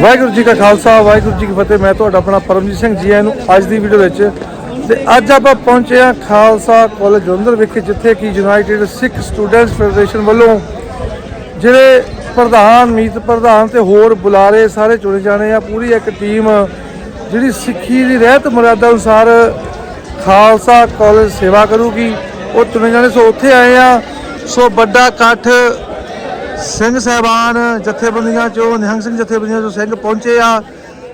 ਵਾਹਿਗੁਰੂ ਜੀ ਕਾ ਖਾਲਸਾ, ਵਾਹਿਗੁਰੂ ਜੀ ਕੀ ਫਤਿਹ। ਮੈਂ ਤੁਹਾਡਾ ਆਪਣਾ ਪਰਮਜੀਤ ਸਿੰਘ ਜੀ ਆਇਆਂ ਨੂੰ ਅੱਜ ਦੀ ਵੀਡੀਓ ਵਿੱਚ। ਤੇ ਅੱਜ ਆਪਾਂ ਪਹੁੰਚੇ ਹਾਂ ਖਾਲਸਾ ਕਾਲਜ ਜਲੰਧਰ ਵਿਖੇ, ਜਿੱਥੇ ਕਿ ਯੂਨਾਈਟਿਡ ਸਿੱਖ ਸਟੂਡੈਂਟਸ ਫੈਡਰੇਸ਼ਨ ਵੱਲੋਂ ਜਿਹੜੇ ਪ੍ਰਧਾਨ, ਮੀਤ ਪ੍ਰਧਾਨ ਤੇ ਹੋਰ ਬੁਲਾਰੇ ਸਾਰੇ ਚੁਣੇ ਜਾਣੇ ਆ। ਪੂਰੀ ਇੱਕ ਟੀਮ ਜਿਹੜੀ ਸਿੱਖੀ ਦੀ ਰਹਿਤ ਮਰਿਆਦਾ ਅਨੁਸਾਰ ਖਾਲਸਾ ਕਾਲਜ ਸੇਵਾ ਕਰੂਗੀ। ਉਹ ਚੁਣੇ ਜਾਣੇ। ਸੋ ਉੱਥੇ ਆਏ ਆ ਸੋ ਵੱਡਾ ਇਕੱਠ ਸਿੰਘ ਸਾਹਿਬਾਨ ਜਥੇਬੰਦੀਆਂ ਚੋਂ, ਨਿਹੰਗ ਸਿੰਘ ਜਥੇਬੰਦੀਆਂ ਚੋਂ ਸਿੰਘ ਪਹੁੰਚੇ ਆ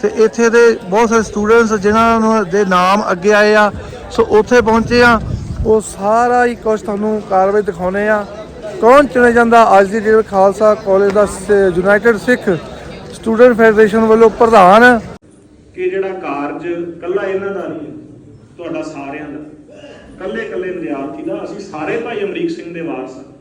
ਤੇ ਇੱਥੇ ਦੇ ਬਹੁਤ ਸਾਰੇ ਸਟੂਡੈਂਟਸ ਜਿਨ੍ਹਾਂ ਨੂੰ ਦੇ ਨਾਮ ਅੱਗੇ ਆਏ ਆ। ਸੋ ਉੱਥੇ ਪਹੁੰਚੇ ਆ। ਉਹ ਸਾਰਾ ਹੀ ਕੁਝ ਤੁਹਾਨੂੰ ਕਾਰਵਾਈ ਦਿਖਾਉਨੇ ਆ। ਕੌਣ ਚੁਣਿਆ ਜਾਂਦਾ? ਅੱਜ ਦੀ ਡੇਟ ਖਾਲਸਾ ਕਾਲਜ ਦਾ ਯੂਨਾਈਟਿਡ ਸਿੱਖ ਸਟੂਡੈਂਟ ਫੈਡਰੇਸ਼ਨ ਵੱਲੋਂ ਪ੍ਰਧਾਨ। ਕਿ ਜਿਹੜਾ ਕਾਰਜ ਕੱਲਾ ਇਹਨਾਂ ਦਾ ਨਹੀਂ ਤੁਹਾਡਾ ਸਾਰਿਆਂ ਦਾ। ਕੱਲੇ ਕੱਲੇ ਵਿਦਿਆਰਥੀ ਦਾ। ਅਸੀਂ ਸਾਰੇ ਭਾਈ ਅਮਰੀਕ ਸਿੰਘ ਦੇ ਵਾਰਸ ਹਾਂ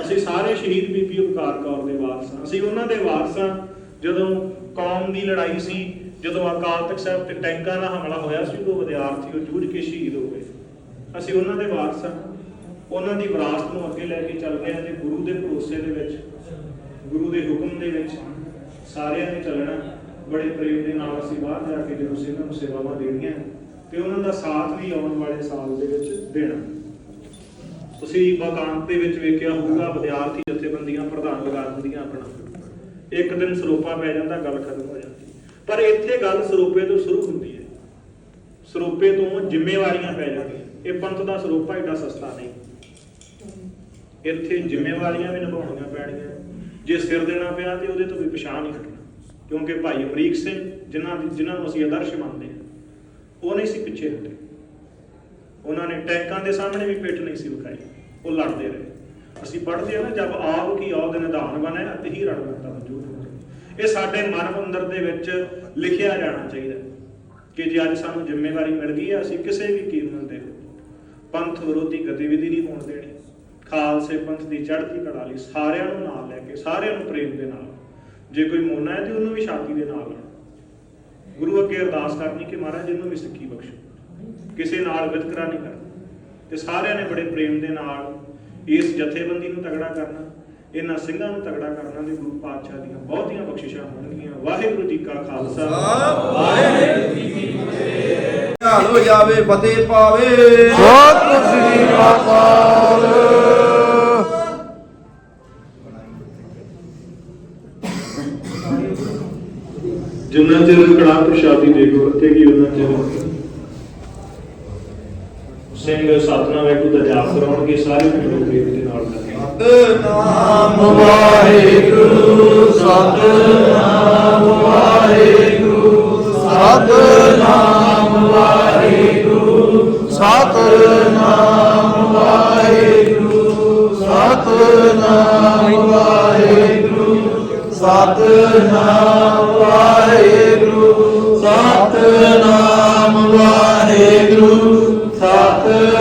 ਅਸੀਂ ਸਾਰੇ ਸ਼ਹੀਦ ਬੀਬੀ ਉਪਕਾਰ ਕੌਰ ਦੇ ਵਾਰਸ ਹਾਂ। ਅਸੀਂ ਉਹਨਾਂ ਦੇ ਵਾਰਸ ਹਾਂ ਜਦੋਂ ਕੌਮ ਦੀ ਲੜਾਈ ਸੀ, ਜਦੋਂ ਅਕਾਲ ਤਖਤ ਸਾਹਿਬ ਤੇ ਟੈਂਕਾਂ ਦਾ ਹਮਲਾ ਹੋਇਆ ਸੀ ਉਹ ਵਿਦਿਆਰਥੀ ਉਹ ਜੂਝ ਕੇ ਸ਼ਹੀਦ ਹੋ ਗਏ। ਅਸੀਂ ਉਹਨਾਂ ਦੇ ਵਾਰਸ ਹਾਂ। ਉਹਨਾਂ ਦੀ ਵਿਰਾਸਤ ਨੂੰ ਅੱਗੇ ਲੈ ਕੇ ਚੱਲ ਰਹੇ ਹਾਂ ਤੇ ਗੁਰੂ ਦੇ ਭਰੋਸੇ ਦੇ ਵਿੱਚ, ਗੁਰੂ ਦੇ ਹੁਕਮ ਦੇ ਵਿੱਚ ਸਾਰਿਆਂ ਨੇ ਚੱਲਣਾ। ਬੜੇ ਪ੍ਰੇਮ ਦੇ ਨਾਲ ਅਸੀਂ ਬਾਹਰ ਜਾ ਕੇ ਜਦੋਂ ਸਿੰਘਾਂ ਨੂੰ ਸੇਵਾਵਾਂ ਦੇਣੀਆਂ ਤੇ ਉਹਨਾਂ ਦਾ ਸਾਥ ਵੀ ਆਉਣ ਵਾਲੇ ਸਾਲ ਦੇ ਵਿੱਚ ਦੇਣਾ। ਤੁਸੀਂ ਵਾਕਾਂਤ ਦੇ ਵਿੱਚ ਵੇਖਿਆ ਹੋਊਗਾ, ਵਿਦਿਆਰਥੀ ਜਥੇਬੰਦੀਆਂ, ਪ੍ਰਧਾਨ ਲਗਾ ਦਿੰਦੀਆਂ ਆਪਣਾ। ਇੱਕ ਦਿਨ ਸਰੋਪਾ ਪੈ ਜਾਂਦਾ, ਗੱਲ ਖਤਮ ਹੋ ਜਾਂਦੀ। ਪਰ ਇੱਥੇ ਗੱਲ ਸਰੋਪੇ ਤੋਂ ਸ਼ੁਰੂ ਹੁੰਦੀ ਹੈ। ਸਰੋਪੇ ਤੋਂ ਜ਼ਿੰਮੇਵਾਰੀਆਂ ਪੈ ਜਾਂਦੀਆਂ। ਇਹ ਪੰਥ ਦਾ ਸਰੋਪਾ ਏਡਾ ਸਸਤਾ ਨਹੀਂ। ਇੱਥੇ ਜ਼ਿੰਮੇਵਾਰੀਆਂ ਵੀ ਨਿਭਾਉਣੀਆਂ ਪੈਣੀਆਂ ਜੇ ਸਿਰ ਦੇਣਾ ਪਿਆ ਤੇ ਉਹਦੇ ਤੋਂ ਵੀ ਪਛਾਣ ਨਹੀਂ ਹਟਣਾ। ਕਿਉਂਕਿ ਭਾਈ ਅਮਰੀਕ ਸਿੰਘ, ਜਿਨ੍ਹਾਂ ਦੀ ਜਿਨ੍ਹਾਂ ਨੂੰ ਅਸੀਂ ਆਦਰਸ਼ ਮੰਨਦੇ ਹਾਂ, ਉਹ ਨਹੀਂ ਸੀ ਪਿੱਛੇ ਹਟੇ। ਉਹਨਾਂ ਨੇ ਟੈਂਕਾਂ ਦੇ ਸਾਹਮਣੇ ਵੀ ਪਿੱਠ ਨਹੀਂ ਸੀ ਵਿਖਾਈ, ਉਹ ਲੜਦੇ ਰਹੇ। ਅਸੀਂ ਪੜ੍ਹਦੇ ਹਾਂ ਨਾ ਜਦ ਆਪ ਕੀ ਆਉ ਦੇ ਨਿਧਾਨ ਬਣੇ, ਅਤੇ ਹੀ ਰਣਮਤਾ ਮੌਜੂਦ ਇਹ ਸਾਡੇ ਮਨ ਅੰਦਰ ਦੇ ਵਿੱਚ ਲਿਖਿਆ ਜਾਣਾ ਚਾਹੀਦਾ ਕਿ ਜੇ ਅੱਜ ਸਾਨੂੰ ਜ਼ਿੰਮੇਵਾਰੀ ਮਿਲ ਗਈ ਹੈ, ਅਸੀਂ ਕਿਸੇ ਵੀ ਕੀਮਤ ਤੇ ਪੰਥ ਵਿਰੋਧੀ ਗਤੀਵਿਧੀ ਨਹੀਂ ਹੋਣ ਦੇਣੀ। ਖਾਲਸੇ ਪੰਥ ਦੀ ਚੜ੍ਹਦੀ ਕਲਾ ਲਈ ਸਾਰਿਆਂ ਨੂੰ ਨਾਲ ਲੈ ਕੇ, ਸਾਰਿਆਂ ਨੂੰ ਪ੍ਰੇਮ ਦੇ ਨਾਲ। ਜੇ ਕੋਈ ਮੋਨਾ ਹੈ ਤੇ ਉਹਨੂੰ ਵੀ ਛਾਤੀ ਦੇ ਨਾਲ ਗੁਰੂ ਅੱਗੇ ਅਰਦਾਸ ਕਰਨੀ ਕਿ ਮਹਾਰਾਜ ਇਹਨੂੰ ਵੀ ਸਿੱਖੀ ਬਖਸ਼ੋ। ਕਿਸੇ ਨਾਲ ਵਿਤਕਰਾ ਨਹੀਂ ਕਰਨਾ। ਤੇ ਸਾਰਿਆਂ ਨੇ ਬੜੇ ਪ੍ਰੇਮ ਦੇ ਨਾਲ ਇਸ ਜਥੇਬੰਦੀ ਨੂੰ ਤਗੜਾ ਕਰਨਾ ਇਹਨਾਂ ਸਿੰਘਾਂ ਨੂੰ ਤਗੜਾ ਕਰਨਾ ਤੇ ਗੁਰੂ ਪਾਤਸ਼ਾਹ ਦੀਆਂ ਬਹੁਤੀਆਂ ਬਖਸ਼ਿਸ਼ਾਂ ਹੋਣਗੀਆਂ। ਵਾਹਿਗੁਰੂ ਜੀ ਕਾ ਖਾਲਸਾ। ਧਿਆਨ ਹੋ ਜਾਵੇ ਫਤਿਹ ਪਾਵੇ। ਸਤਿ ਸ੍ਰੀ ਅਕਾਲ ਜਿੰਨਾ ਚਿਰ ਕੜਾ ਪ੍ਰਸ਼ਾਦੀ ਦੇ ਗੁਰਤੇਗੀ ਉਹਨਾਂ ਚਿਰ ਸਿੰਘ, ਸਤਨਾਮ ਵਾਹਿਗੁਰੂ ਦਾ ਜਾਪ ਕਰਾਉਣਗੇ ਸਾਰੇ ਪਿੰਡੋਂ ਪ੍ਰੇਮ ਦੇ ਨਾਲ ਕਰਨਗੇ। ਨਾਮ ਵਾਹਿਗੁਰੂ, ਸਤਨਾਮ ਵਾਹਿਗੁਰੂ ਸਤਨਾਮ ਵਾਹਿਗੁਰੂ ਸਤਨਾਮ ਵਾਹਿਗੁਰੂ ਸਤਨਾਮ ਵਾਹਿਗੁਰੂ ਸਤਨਾਮ ਵਾਹਿਗੁਰੂ ਸਤਨਾਮ ਵਾਹਿਗੁਰੂ।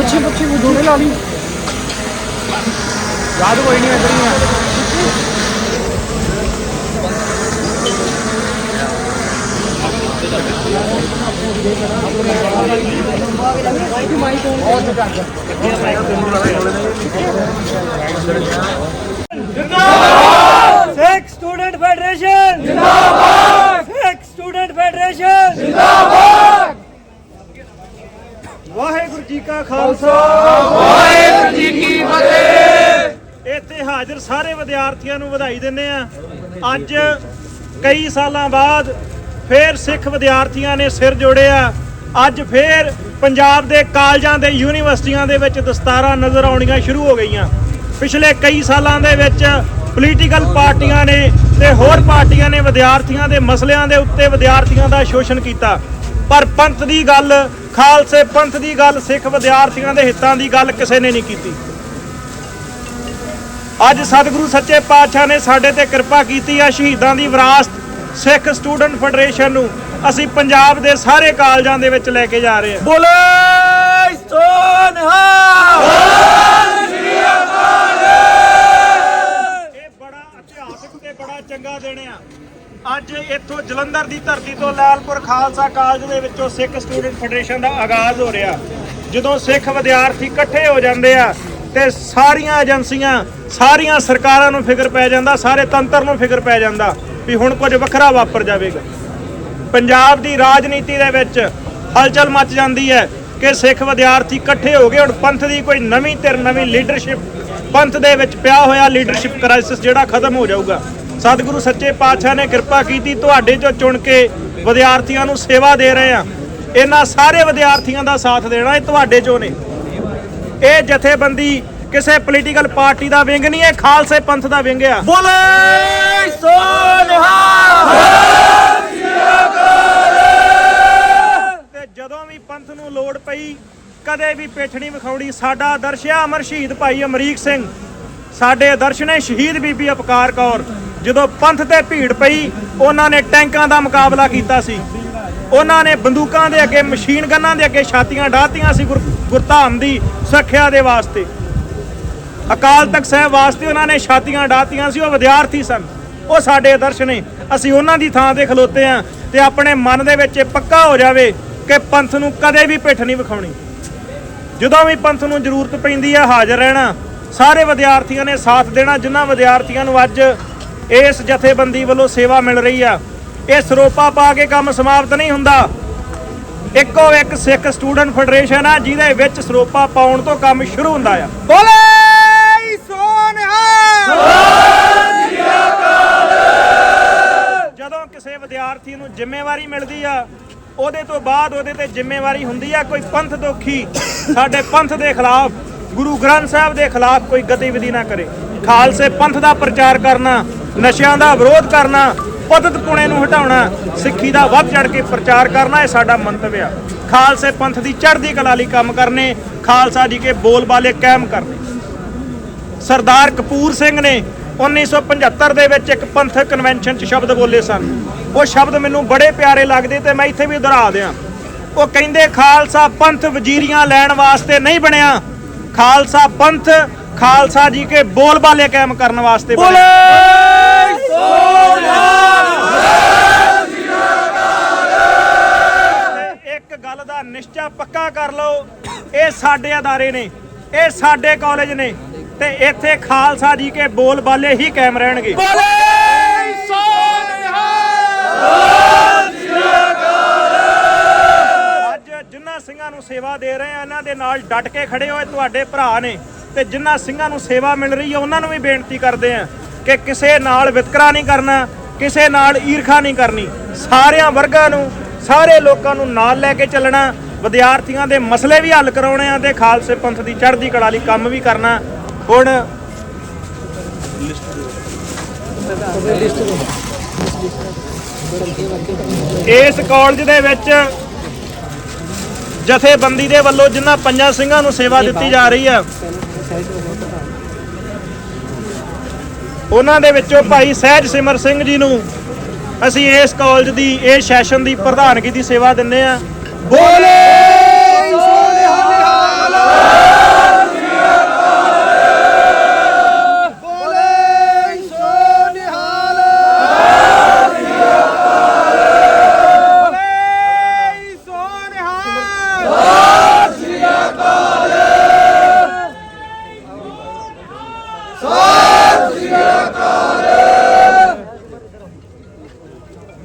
पुछे पुछे वो जोड़े ला ली रात कोई नहीं इधर ही Sikh Student Federation! Zindabad! Sikh Student Federation! Zindabad! Waheguru ji ਕਾ ਖਾਲਸਾ। ਵਾਹਿਗੁਰੂ ਜੀ ਕੀ ਫਤਿਹ। ਇੱਥੇ ਹਾਜ਼ਰ ਸਾਰੇ ਵਿਦਿਆਰਥੀਆਂ ਨੂੰ ਵਧਾਈ ਦਿੰਦੇ ਆ ਅੱਜ ਕਈ ਸਾਲਾਂ ਬਾਅਦ ਫੇਰ ਸਿੱਖ ਵਿਦਿਆਰਥੀਆਂ ਨੇ ਸਿਰ ਜੋੜਿਆ। ਅੱਜ ਫੇਰ ਪੰਜਾਬ ਦੇ ਕਾਲਜਾਂ ਦੇ ਯੂਨੀਵਰਸਿਟੀਆਂ ਦੇ ਵਿੱਚ ਦਸਤਾਰਾਂ ਨਜ਼ਰ ਆਉਣੀਆਂ ਸ਼ੁਰੂ ਹੋ ਗਈਆਂ। ਪਿਛਲੇ ਕਈ ਸਾਲਾਂ ਦੇ ਵਿੱਚ ਪੋਲੀਟੀਕਲ ਪਾਰਟੀਆਂ ਨੇ ਤੇ ਹੋਰ ਪਾਰਟੀਆਂ ਨੇ ਵਿਦਿਆਰਥੀਆਂ ਦੇ ਮਸਲਿਆਂ ਦੇ ਉੱਤੇ ਵਿਦਿਆਰਥੀਆਂ ਦਾ ਸ਼ੋਸ਼ਣ ਕੀਤਾ। ਪਰ ਪੰਥ ਦੀ ਗੱਲ ਖਾਲਸੇ ਪੰਥ ਦੀ ਗੱਲ ਸਿੱਖ ਵਿਦਿਆਰਥੀਆਂ ਦੇ ਹਿੱਤਾਂ ਦੀ ਗੱਲ ਕਿਸੇ ਨੇ ਨਹੀਂ ਕੀਤੀ। ਅੱਜ ਸਤਿਗੁਰੂ ਸੱਚੇ ਪਾਤਸ਼ਾਹ ਨੇ ਸਾਡੇ ਤੇ ਕਿਰਪਾ ਕੀਤੀ ਆ ਸ਼ਹੀਦਾਂ ਦੀ ਵਿਰਾਸਤ ਸਿੱਖ ਸਟੂਡੈਂਟ ਫੈਡਰੇਸ਼ਨ ਨੂੰ। ਅਸੀਂ ਪੰਜਾਬ ਦੇ ਸਾਰੇ ਕਾਲਜਾਂ ਦੇ ਵਿੱਚ ਲੈ ਕੇ ਜਾ ਰਹੇ ਹਾਂ। ਬੋਲੇ ਸੋਨਹਾ ਇਹ ਬੜਾ ਇਤਿਹਾਸਕ ਤੇ ਬੜਾ ਚੰਗਾ ਦਿਨ ਆ। ਅੱਜ ਇੱਥੋਂ ਜਲੰਧਰ ਦੀ ਧਰਤੀ ਤੋਂ ਲਾਲਪੁਰ ਖਾਲਸਾ ਕਾਲਜ ਦੇ ਵਿੱਚੋਂ ਸਿੱਖ ਸਟੂਡੈਂਟ ਫੈਡਰੇਸ਼ਨ ਦਾ ਆਗਾਜ਼ ਹੋ ਰਿਹਾ। ਜਦੋਂ ਸਿੱਖ ਵਿਦਿਆਰਥੀ ਇਕੱਠੇ ਹੋ ਜਾਂਦੇ ਆ ਤੇ ਸਾਰੀਆਂ ਏਜੰਸੀਆਂ, ਸਾਰੀਆਂ ਸਰਕਾਰਾਂ ਨੂੰ ਫਿਕਰ ਪੈ ਜਾਂਦਾ, ਸਾਰੇ ਤੰਤਰ ਨੂੰ ਫਿਕਰ ਪੈ ਜਾਂਦਾ ਵੀ ਹੁਣ ਕੁਝ ਵੱਖਰਾ ਵਾਪਰ ਜਾਵੇਗਾ। ਪੰਜਾਬ ਦੀ ਰਾਜਨੀਤੀ ਦੇ ਵਿੱਚ ਹਲਚਲ ਮਚ ਜਾਂਦੀ ਹੈ ਕਿ ਸਿੱਖ ਵਿਦਿਆਰਥੀ ਇਕੱਠੇ ਹੋ ਗਏ, ਹੁਣ ਪੰਥ ਦੀ ਕੋਈ ਨਵੀਂ ਧਿਰ, ਨਵੀਂ ਲੀਡਰਸ਼ਿਪ ਪੰਥ ਦੇ ਵਿੱਚ ਪਿਆ ਹੋਇਆ ਲੀਡਰਸ਼ਿਪ ਕ੍ਰਾਈਸਿਸ ਜਿਹੜਾ ਖਤਮ ਹੋ ਜਾਊਗਾ। ਸਤਿਗੁਰੂ ਸੱਚੇ ਪਾਤਸ਼ਾਹ ਨੇ ਕਿਰਪਾ ਕੀਤੀ ਤੁਹਾਡੇ ਚੋਂ ਚੁਣ ਕੇ ਵਿਦਿਆਰਥੀਆਂ ਨੂੰ ਸੇਵਾ ਦੇ ਰਹੇ ਆ ਇਹਨਾਂ ਸਾਰੇ ਵਿਦਿਆਰਥੀਆਂ ਦਾ ਸਾਥ ਦੇਣਾ ਇਹ ਤੁਹਾਡੇ ਚੋਂ ਨੇ। ਇਹ ਜਥੇਬੰਦੀ ਕਿਸੇ ਪੋਲੀਟੀਕਲ ਪਾਰਟੀ ਦਾ ਵਿੰਗ ਨਹੀਂ ਹੈ ਖਾਲਸੇ ਪੰਥ ਦਾ ਵਿੰਗ ਆ। ਬੋਲੇ ਸੋਨਹਾ ਤੇ ਜਦੋਂ ਵੀ ਪੰਥ ਨੂੰ ਲੋੜ ਪਈ ਕਦੇ ਵੀ ਪਿੱਠ ਨਹੀਂ ਵਿਖਾਉਣੀ। ਸਾਡਾ ਆਦਰਸ਼ ਆ ਅਮਰ ਸ਼ਹੀਦ ਭਾਈ ਅਮਰੀਕ ਸਿੰਘ। ਸਾਡੇ ਆਦਰਸ਼ ਨੇ ਸ਼ਹੀਦ ਬੀਬੀ ਅਪਕਾਰ ਕੌਰ। ਜਦੋਂ ਪੰਥ ਤੇ ਭੀੜ ਪਈ, ਉਹਨਾਂ ਨੇ ਟੈਂਕਾਂ ਦਾ ਮੁਕਾਬਲਾ ਕੀਤਾ ਸੀ। ਉਹਨਾਂ ਨੇ ਬੰਦੂਕਾਂ ਦੇ ਅੱਗੇ, ਮਸ਼ੀਨ ਗੰਨਾਂ ਦੇ ਅੱਗੇ ਛਾਤੀਆਂ ਡਾਹਤੀਆਂ ਸੀ ਗੁਰ- ਗੁਰਧਾਮ ਦੀ ਸੁਰੱਖਿਆ ਦੇ ਵਾਸਤੇ। ਅਕਾਲ ਤਖਤ ਸਾਹਿਬ ਵਾਸਤੇ ਉਹਨਾਂ ਨੇ ਛਾਤੀਆਂ ਡਾਹਤੀਆਂ ਸੀ, ਉਹ ਵਿਦਿਆਰਥੀ ਸਨ। ਉਹ ਸਾਡੇ ਆਦਰਸ਼ ਨੇ। ਅਸੀਂ ਉਹਨਾਂ ਦੀ ਥਾਂ ਤੇ ਖਲੋਤੇ ਆ ਤੇ ਆਪਣੇ ਮਨ ਦੇ ਵਿੱਚ ਇਹ ਪੱਕਾ ਹੋ ਜਾਵੇ ਕਿ ਪੰਥ ਨੂੰ ਕਦੇ ਵੀ ਪਿੱਠ ਨਹੀਂ ਵਿਖਾਉਣੀ। ਜਦੋਂ ਵੀ ਪੰਥ ਨੂੰ ਜ਼ਰੂਰਤ ਪੈਂਦੀ ਹੈ, ਹਾਜ਼ਰ ਰਹਿਣਾ। ਸਾਰੇ ਵਿਦਿਆਰਥੀਆਂ ਨੇ ਸਾਥ ਦੇਣਾ। ਜਿਨ੍ਹਾਂ ਵਿਦਿਆਰਥੀਆਂ ਨੂੰ ਅੱਜ ਇਸ ਜਥੇਬੰਦੀ ਵੱਲੋਂ ਸੇਵਾ ਮਿਲ ਰਹੀ ਆ। ਇਹ ਸਰੋਪਾ ਪਾ ਕੇ ਕੰਮ ਸਮਾਪਤ ਨਹੀਂ ਹੁੰਦਾ। ਇੱਕੋ ਇੱਕ ਸਿੱਖ ਸਟੂਡੈਂਟ ਫੈਡਰੇਸ਼ਨ ਆ, ਜਿਹਦੇ ਵਿੱਚ ਸਰੋਪਾ ਪਾਉਣ ਤੋਂ ਕੰਮ ਸ਼ੁਰੂ ਹੁੰਦਾ ਆ। ਬੋਲੇ ਸੋਨਹਾ ਜਦੋਂ ਕਿਸੇ ਵਿਦਿਆਰਥੀ ਨੂੰ ਜ਼ਿੰਮੇਵਾਰੀ ਮਿਲਦੀ ਆ, ਉਹਦੇ ਤੋਂ ਬਾਅਦ ਉਹਦੇ ਤੇ ਜ਼ਿੰਮੇਵਾਰੀ ਹੁੰਦੀ ਆ, ਕੋਈ ਪੰਥ ਦੋਖੀ ਸਾਡੇ ਪੰਥ ਦੇ ਖਿਲਾਫ, ਗੁਰੂ ਗ੍ਰੰਥ ਸਾਹਿਬ ਦੇ ਖਿਲਾਫ ਕੋਈ ਗਤੀਵਿਧੀ ਨਾ ਕਰੇ। ਖਾਲਸੇ ਪੰਥ ਦਾ ਪ੍ਰਚਾਰ ਕਰਨਾ ਨਸ਼ਿਆਂ ਦਾ ਵਿਰੋਧ ਕਰਨਾ, ਪਤਤ ਪੁਣੇ ਨੂੰ ਹਟਾਉਣਾ, ਸਿੱਖੀ ਦਾ ਵੱਧ ਚੜ ਕੇ ਪ੍ਰਚਾਰ ਕਰਨਾ, ਇਹ ਸਾਡਾ ਮੰਤਵ ਆ। ਖਾਲਸੇ ਪੰਥ ਦੀ ਚੜ੍ਹਦੀ ਕਲਾ ਲਈ ਕੰਮ ਕਰਨੇ, ਖਾਲਸਾ ਜੀ ਕੇ ਬੋਲਬਾਲੇ ਕਾਇਮ ਕਰਨੇ। ਸਰਦਾਰ ਕਪੂਰ ਸਿੰਘ ਨੇ 1975 ਦੇ ਵਿੱਚ ਇੱਕ ਪੰਥਕ ਕਨਵੈਨਸ਼ਨ 'ਚ ਸ਼ਬਦ ਬੋਲੇ ਸਨ। ਉਹ ਸ਼ਬਦ ਮੈਨੂੰ ਬੜੇ ਪਿਆਰੇ ਲੱਗਦੇ ਤੇ ਮੈਂ ਇੱਥੇ ਵੀ ਦੁਹਰਾ ਦਿਆਂ। ਉਹ ਕਹਿੰਦੇ, ਖਾਲਸਾ ਪੰਥ ਵਜ਼ੀਰੀਆਂ ਲੈਣ ਵਾਸਤੇ ਨਹੀਂ ਬਣਿਆ। ਖਾਲਸਾ ਪੰਥ ਖਾਲਸਾ ਜੀ ਕੇ ਬੋਲ ਬਾਲੇ ਕਾਇਮ ਕਰਨ ਵਾਸਤੇ ਬੋਲੇ! ਇੱਕ ਗੱਲ ਦਾ ਨਿਸ਼ਚਾ ਪੱਕਾ ਕਰ ਲਓ ਇਹ ਸਾਡੇ ਅਦਾਰੇ ਨੇ ਇਹ ਸਾਡੇ ਕਾਲਜ ਨੇ ਤੇ ਇੱਥੇ ਖਾਲਸਾ ਜੀ ਕੇ ਬੋਲ ਬਾਲੇ ਹੀ ਕਾਇਮ ਰਹਿਣਗੇ। ਬੋਲੇ! ਅੱਜ ਜਿਨ੍ਹਾਂ ਸਿੰਘਾਂ ਨੂੰ ਸੇਵਾ ਦੇ ਰਹੇ ਆ ਇਹਨਾਂ ਦੇ ਨਾਲ ਡਟ ਕੇ ਖੜੇ ਹੋਏ ਤੁਹਾਡੇ ਭਰਾ ਨੇ। ਤੇ ਜਿਨ੍ਹਾਂ ਸਿੰਘਾਂ ਨੂੰ ਸੇਵਾ ਮਿਲ ਰਹੀ ਹੈ ਉਹਨਾਂ ਨੂੰ ਵੀ ਬੇਨਤੀ ਕਰਦੇ ਆ ਕਿ ਕਿਸੇ ਨਾਲ ਵਿਤਕਰਾ ਨਹੀਂ ਕਰਨਾ ਕਿਸੇ ਨਾਲ ਈਰਖਾ ਨਹੀਂ ਕਰਨੀ। ਸਾਰਿਆਂ ਵਰਗਾਂ ਨੂੰ ਸਾਰੇ ਲੋਕਾਂ ਨੂੰ ਨਾਲ ਲੈ ਕੇ ਚੱਲਣਾ ਵਿਦਿਆਰਥੀਆਂ ਦੇ ਮਸਲੇ ਵੀ ਹੱਲ ਕਰਾਉਣੇ ਆ ਤੇ ਖਾਲਸੇ ਪੰਥ ਦੀ ਚੜ੍ਹਦੀ ਕਲਾ ਲਈ ਕੰਮ ਵੀ ਕਰਨਾ। ਹੁਣ ਇਸ ਕਾਲਜ ਦੇ ਵਿੱਚ ਜਥੇਬੰਦੀ ਦੇ ਵੱਲੋਂ ਜਿਨ੍ਹਾਂ ਪੰਜਾਂ ਸਿੰਘਾਂ ਨੂੰ ਸੇਵਾ ਦਿੱਤੀ ਜਾ ਰਹੀ ਹੈ ਉਹਨਾਂ ਦੇ ਵਿੱਚੋਂ ਭਾਈ ਸਹਿਜ ਸਿਮਰ ਸਿੰਘ ਜੀ ਨੂੰ ਅਸੀਂ ਇਸ ਕਾਲਜ ਦੀ, ਇਸ ਸੈਸ਼ਨ ਦੀ ਪ੍ਰਧਾਨਗੀ ਦੀ ਸੇਵਾ ਦਿੰਨੇ ਆ ਬੋਲੇ ਸੋਨਿਹਾਲ ਬੋਲੇ ਸੋਨਿਹਾਲ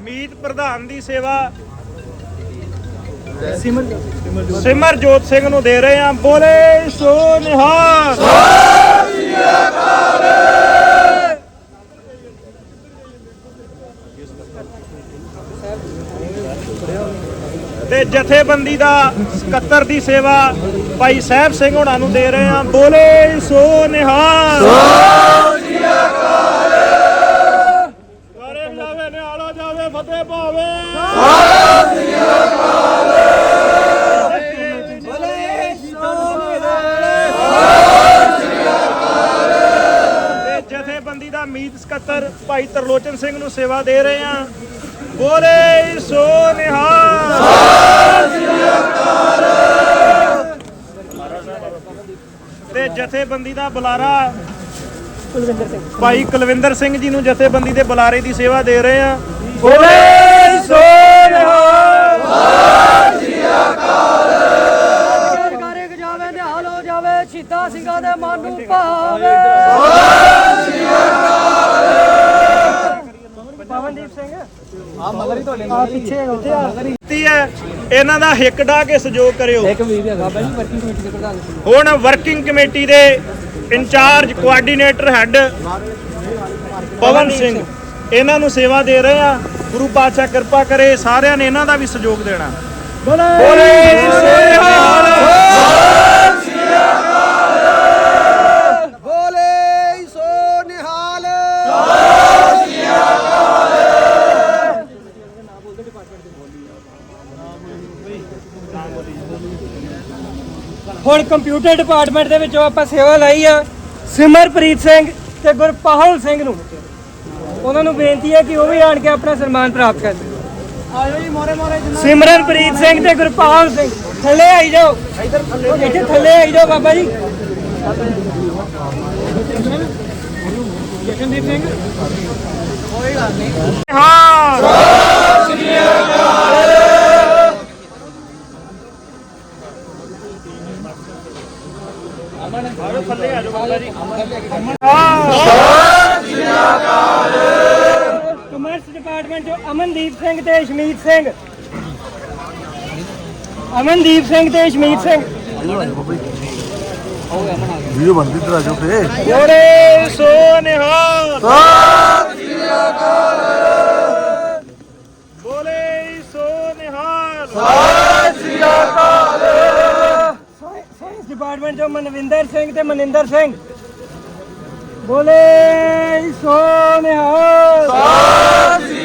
ਮੀਤ ਪ੍ਰਧਾਨ ਦੀ ਸੇਵਾ ਸਿਮਰਜੋਤ ਸਿੰਘ ਨੂੰ ਦੇ ਰਹੇ ਆ ਬੋਲੇ, ਸੋ ਨਿਹਾਲ ਤੇ ਜਥੇਬੰਦੀ ਦਾ ਸਕੱਤਰ ਦੀ ਸੇਵਾ ਭਾਈ ਸਾਹਿਬ ਸਿੰਘ ਹੋਣਾ ਨੂੰ ਦੇ ਰਹੇ ਆ ਬੋਲੇ, ਸੋ ਨਿਹਾਲ ਕਰੇ ਜਾਵੇ ਨਿਹਾਲਾ ਜਾਵੇ ਫਤਿਹ ਪਾਵੇ ਤੇ ਜਥੇਬੰਦੀ ਦਾ ਮੀਤ ਸਕੱਤਰ ਭਾਈ ਤਰਲੋਚਨ ਸਿੰਘ ਨੂੰ ਸੇਵਾ ਦੇ ਰਹੇ ਹਾਂ। ਬੋਲੇ ਸੋ ਨਿਹਾਲ। ਤੇ ਜਥੇਬੰਦੀ ਦਾ ਬੁਲਾਰਾ ਸਿੰਘ ਭਾਈ ਕੁਲਵਿੰਦਰ ਸਿੰਘ ਜੀ ਨੂੰ ਜਥੇਬੰਦੀ ਦੇ ਬੁਲਾਰੇ ਦੀ ਸੇਵਾ ਦੇ ਰਹੇ ਆ ਬੋਲੇ ਸੋ ਨਿਹਾਲ ਕਰੇ ਜਾਵੇ ਨਿਹਾਲ ਹੋ ਜਾਵੇ ਸ਼ੀਤਾ ਸਿੰਘਾਂ ਦੇ ਮਨ ਨੂੰ ਭਾਵੇ। ਪਵਨਦੀਪ ਸਿੰਘ। ਆ ਮਗਰ ਹੀ ਤੁਹਾਡੇ ਆ ਪਿੱਛੇ ਉੱਥੇ ਆ। ਕੀਤੀ ਹੈ। ਇਹਨਾਂ ਦਾ ਹਿੱਕ ਡਾ ਕੇ ਸਹਿਯੋਗ ਕਰਿਓ। ਇੱਕ ਵੀਰ ਹੈਗਾ ਬਾਈ ਵਰਕਿੰਗ ਕਮੇਟੀ ਦੇ ਪ੍ਰਧਾਨ ਹੁਣ ਵਰਕਿੰਗ ਕਮੇਟੀ ਦੇ incharge coordinator head Pawan Singh. ਇਹਨਾਂ ਨੂੰ ਸੇਵਾ ਦੇ ਰਹੇ ਆ। ਗੁਰੂ ਪਾਤਸ਼ਾਹ ਕਿਰਪਾ ਕਰੇ ਸਾਰਿਆਂ ਨੇ ਇਹਨਾਂ ਦਾ ਵੀ ਸਹਿਯੋਗ ਦੇਣਾ। ਬੋਲੇ ਸੋ ਨਿਹਾਲ ਬੋਲੇ ਸੋ ਨਿਹਾਲ। ਹੁਣ ਕੰਪਿਊਟਰ ਡਿਪਾਰਟਮੈਂਟ ਦੇ ਵਿੱਚੋਂ ਆਪਾਂ ਸੇਵਾ ਲਈ ਆ। ਸਿਮਰਪ੍ਰੀਤ ਸਿੰਘ ਤੇ ਗੁਰਪਾਹਲ ਸਿੰਘ ਨੂੰ। ਉਹਨਾਂ ਨੂੰ ਬੇਨਤੀ ਹੈ ਕਿ ਉਹ ਵੀ ਆਣ ਕੇ ਆਪਣਾ ਸਨਮਾਨ ਪ੍ਰਾਪਤ ਕਰਨ। ਆਜੋ ਜੀ ਮੋਰੇ ਮੋਰੇ ਸਿਮਰਨਪ੍ਰੀਤ ਸਿੰਘ ਤੇ ਗੁਰਪਾਹਲ ਸਿੰਘ ਥੱਲੇ ਆਈ ਜਾਓ। ਇੱਥੇ ਥੱਲੇ ਆਈ ਜਾਓ ਬਾਬਾ ਜੀ। ਜਸ਼ਨਦੀਪ ਸਿੰਘ। ਹਾਂ ਆਜੋ ਥੱਲੇ ਆਜੋ ਬਾਬਾ ਜੀ ਕਮਰਸ ਡਿਪਾਰਟਮੈਂਟ ਚੋਂ ਅਮਨਦੀਪ ਸਿੰਘ ਤੇ ਸ਼ਮੀਤ ਸਿੰਘ। ਅਮਨਦੀਪ ਸਿੰਘ ਤੇ ਸ਼ਮੀਤ ਸਿੰਘ। ਵੀਡੀਓ ਬਣਦੀ ਤਰਾ ਜੋ ਤੇ ਬੋਲੇ ਸੋ ਨਿਹਾਲ। ਬੋਲੇ ਸੋ ਨਿਹਾਲ। ਸਾਇੰਸ ਡਿਪਾਰਟਮੈਂਟ ਚੋਂ ਮਨਵਿੰਦਰ ਸਿੰਘ ਤੇ ਮਨਿੰਦਰ ਸਿੰਘ। ਬੋਲੇ ਸੋ ਨਿਹਾਲ। ਸਤਿ ਸ੍ਰੀ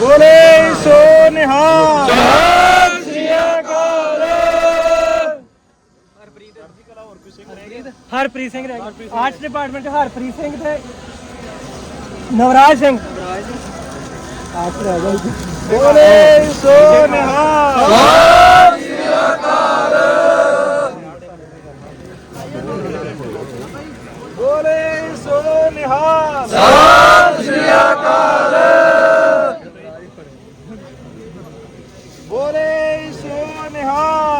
ਬੋਲੇ ਸੋ ਨਿਹਾਲ। ਸਤਿ ਸ੍ਰੀ ਅਕਾਲ ਹਰਪ੍ਰੀਤ ਸਿੰਘ ਰਹਿ ਗਏ। ਆਰਟਸ ਡਿਪਾਰਟਮੈਂਟ ਹਰਪ੍ਰੀਤ ਸਿੰਘ ਤੇ ਨਵਰਾਜ ਸਿੰਘ। ਆਰਟਸ ਰਹਿ ਜੀ। ਬੋਲੇ ਸੋ ਨਿਹਾਲ। ਬੋਲੇ ਸੋ ਨਿਹਾਲ ਸਤਿ ਸ੍ਰੀ ਅਕਾਲ ਬੋਲੇ ਸੋ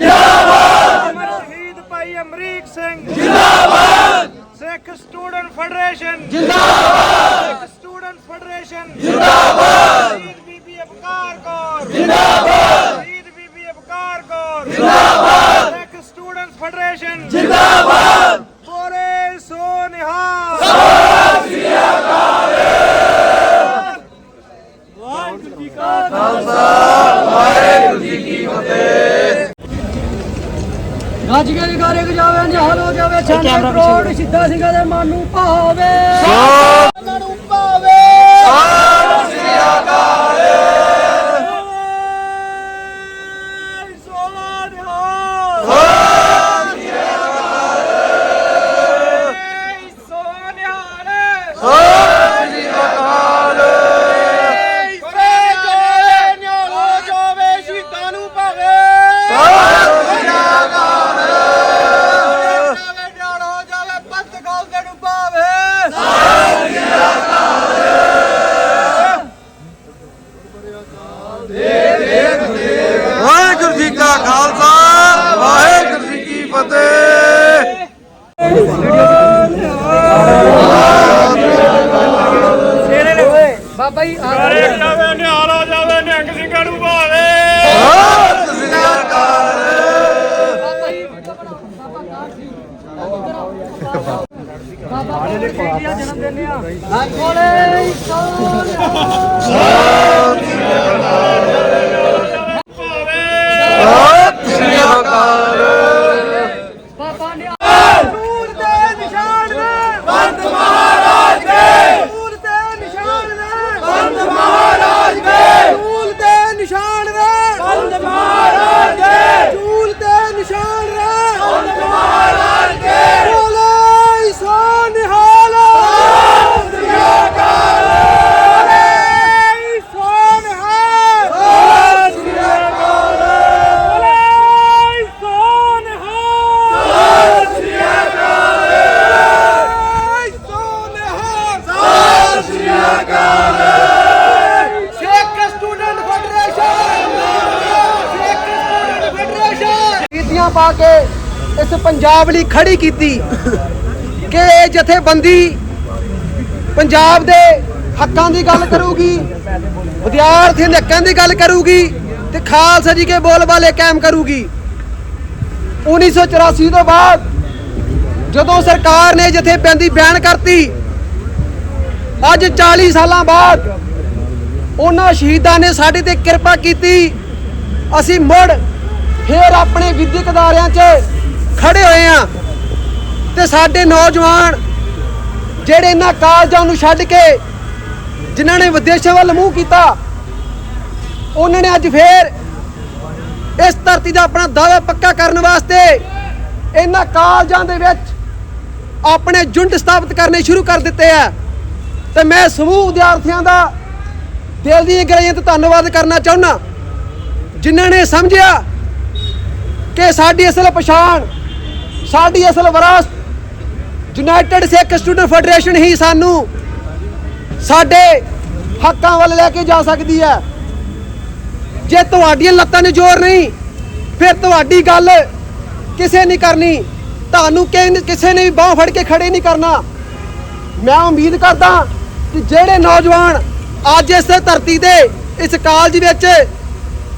ਨਿਹਾਲ ਸ਼ਹੀਦ ਭਾਈ ਅਮਰੀਕ ਸਿੰਘ ਜਿੰਦਾਬਾਦ ਸਿੱਖ ਸਟੂਡੈਂਟ ਫੈਡਰੇਸ਼ਨ ਜਿੰਦਾਬਾਦ ਸਿੱਖ ਸਟੂਡੈਂਟ ਫੈਡਰੇਸ਼ਨ ਜਿੰਦਾਬਾਦ ਸ਼ਹੀਦ ਬੀਬੀ ਅਬਕਾਰ ਕੌਰ ਜਿੰਦਾਬਾਦ ਸ਼ਹੀਦ ਬੀਬੀ ਅਬਕਾਰ ਕੌਰ ਜਿੰਦਾਬਾਦ ਸਿੱਖ ਸਟੂਡੈਂਟ ਫੈਡਰੇਸ਼ਨ ਜਾਵੇ ਨਿਹਾਲ ਆ ਜਾਵੇ, ਨਿਹੰਗ ਸਿੰਘਾਂ ਨੂੰ ਭਾਵੇ। ਸਤਿ ਸ੍ਰੀ ਅਕਾਲ। ਜਨਮ ਦਿਨ ਆ ਬੋਲੇ ਸੋ ਸਤਿ ਦੇ ਨਿਸ਼ਾਨ ਨੇ ਬੰਦ ਮਹਾਰਾਜ ਦੇ ਬੋਲੇ ਸੋ ਨਿਹਾਲ ਸ੍ਰੀ ਅਕਾਲ ਬੋਲੇ ਸੋ ਨਿਹਾਲ ਸ੍ਰੀ ਅਕਾਲ ਬੋਲੇ ਸੋ ਨਿਹਾਲ Sikh Student Federation Sikh Student Federation ਨੀਤੀਆਂ ਪਾ ਕੇ ਇਸ ਖੜੀ ਕੀਤੀ ਕਿ ਇਹ ਜਥੇਬੰਦੀ ਪੰਜਾਬ ਦੇ ਹੱਕਾਂ ਦੀ ਗੱਲ ਕਰੂਗੀ, ਵਿਦਿਆਰਥੀਆਂ ਦੇ ਹੱਕਾਂ ਦੀ ਗੱਲ ਕਰੂਗੀ ਤੇ ਖਾਲਸਾ ਜੀ ਕੇ ਬੋਲ ਕਾਇਮ ਕਰੂਗੀ। 1984 ਤੋਂ ਬਾਅਦ ਜਦੋਂ ਸਰਕਾਰ ਨੇ ਜਥੇਬੰਦੀ ਬੈਨ ਕਰਤੀ, ਅੱਜ 40 ਸਾਲਾਂ ਬਾਅਦ ਉਹਨਾਂ ਸ਼ਹੀਦਾਂ ਨੇ ਸਾਡੇ ਤੇ ਕਿਰਪਾ ਕੀਤੀ। ਅਸੀਂ ਮੁੜ ਫੇਰ ਆਪਣੇ ਵਿਦਿਅਕ ਅਦਾਰਿਆਂ 'ਚ ਖੜੇ ਹੋਏ ਆ। ਤੇ ਸਾਡੇ ਨੌਜਵਾਨ ਜਿਹੜੇ ਇਹਨਾਂ ਕਾਲਜਾਂ ਨੂੰ ਛੱਡ ਕੇ ਜਿਨ੍ਹਾਂ ਨੇ ਵਿਦੇਸ਼ਾਂ ਵੱਲ ਮੂੰਹ ਕੀਤਾ, ਉਹਨਾਂ ਨੇ ਅੱਜ ਫੇਰ ਇਸ ਧਰਤੀ ਦਾ ਆਪਣਾ ਦਾਅਵਾ ਪੱਕਾ ਕਰਨ ਵਾਸਤੇ ਇਹਨਾਂ ਕਾਲਜਾਂ ਦੇ ਵਿੱਚ ਆਪਣੇ ਜੁੰਡ ਸਥਾਪਿਤ ਕਰਨੇ ਸ਼ੁਰੂ ਕਰ ਦਿੱਤੇ ਆ। ਤੇ ਮੈਂ ਸਮੂਹ ਵਿਦਿਆਰਥੀਆਂ ਦਾ ਦਿਲ ਦੀਆਂ ਗਹਿਰਾਈਆਂ ਤੋਂ ਧੰਨਵਾਦ ਕਰਨਾ ਚਾਹੁੰਦਾ ਜਿਨ੍ਹਾਂ ਨੇ ਸਮਝਿਆ ਕਿ ਸਾਡੀ ਅਸਲ ਪਛਾਣ ਸਾਡੀ ਅਸਲ ਵਿਰਾਸਤ ਯੂਨਾਈਟਿਡ ਸਿੱਖ ਸਟੂਡੈਂਟ ਫੈਡਰੇਸ਼ਨ ਹੀ ਸਾਨੂੰ ਸਾਡੇ ਹੱਕਾਂ ਵੱਲ ਲੈ ਕੇ ਜਾ ਸਕਦੀ ਹੈ। ਜੇ ਤੁਹਾਡੀਆਂ ਲੱਤਾਂ 'ਚ ਜ਼ੋਰ ਨਹੀਂ, ਫਿਰ ਤੁਹਾਡੀ ਗੱਲ ਕਿਸੇ ਨਹੀਂ ਕਰਨੀ। ਤੁਹਾਨੂੰ ਕਿਸੇ ਨੇ ਵੀ ਬਾਹ ਫੜ ਕੇ ਖੜੇ ਨਹੀਂ ਕਰਨਾ। ਮੈਂ ਉਮੀਦ ਕਰਦਾ ਕਿ ਜਿਹੜੇ ਨੌਜਵਾਨ ਅੱਜ ਇਸ ਧਰਤੀ ਤੇ, ਇਸ ਕਾਲਜ ਵਿੱਚ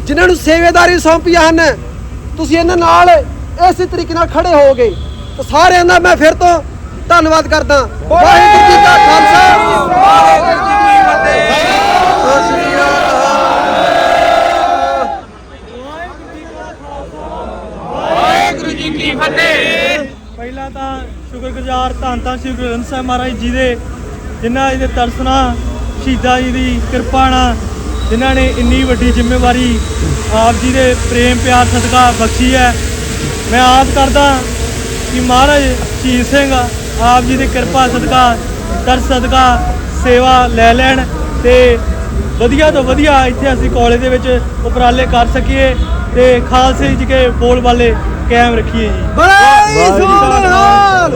ਜਿਨ੍ਹਾਂ ਨੂੰ ਸੇਵੇਦਾਰੀ ਸੌਂਪੀਆਂ ਹਨ, ਤੁਸੀਂ ਇਹਨਾਂ ਨਾਲ ਇਸੇ ਤਰੀਕੇ ਨਾਲ ਖੜੇ ਹੋਵੋਗੇ ਤਾਂ ਸਾਰਿਆਂ ਦਾ ਮੈਂ ਫਿਰ ਤੋਂ ਧੰਨਵਾਦ ਕਰਦਾ। ਵਾਹਿਗੁਰੂ ਜੀ ਕਾ ਖਾਲਸਾ। ਵਾਹਿਗੁਰੂ ਜੀ ਕੀ ਫਤਿਹ। ਪਹਿਲਾਂ ਤਾਂ ਸ਼ੁਕਰਗੁਜ਼ਾਰ ਧੰਨ ਧੰਨ ਸ਼੍ਰੀ ਗੁਰੂ ਗ੍ਰੰਥ ਸਾਹਿਬ ਮਹਾਰਾਜ ਜੀ ਦੇ ਜਿਨ੍ਹਾਂ ਜੀ ਦੇ ਤਰਸਨਾ ਸ਼ਹੀਦਾਂ ਜੀ ਦੀ ਕਿਰਪਾ ਨਾਲ ਜਿਨ੍ਹਾਂ ਨੇ ਇੰਨੀ ਵੱਡੀ ਜ਼ਿੰਮੇਵਾਰੀ ਆਪ ਜੀ ਦੇ ਪ੍ਰੇਮ ਪਿਆਰ ਸਦਕਾ ਬਖਸ਼ੀ ਹੈ। ਮੈਂ ਆਸ ਕਰਦਾ ਕਿ ਮਹਾਰਾਜ ਸ਼ਹੀਦ ਸਿੰਘ ਆਪ ਜੀ ਦੀ ਕਿਰਪਾ ਸਦਕਾ ਤਰਸ ਸਦਕਾ ਸੇਵਾ ਲੈ ਲੈਣ ਤੇ ਵਧੀਆ ਤੋਂ ਵਧੀਆ ਇੱਥੇ ਅਸੀਂ ਕਾਲਜ ਦੇ ਵਿੱਚ ਉਪਰਾਲੇ ਕਰ ਸਕੀਏ ਤੇ ਖਾਲਸੇ ਜੀ ਕੇ ਬੋਲ ਵਾਲੇ ਕਾਇਮ ਰੱਖੀਏ ਜੀ। ਬੜੇ ਸੋਹਣਾਲ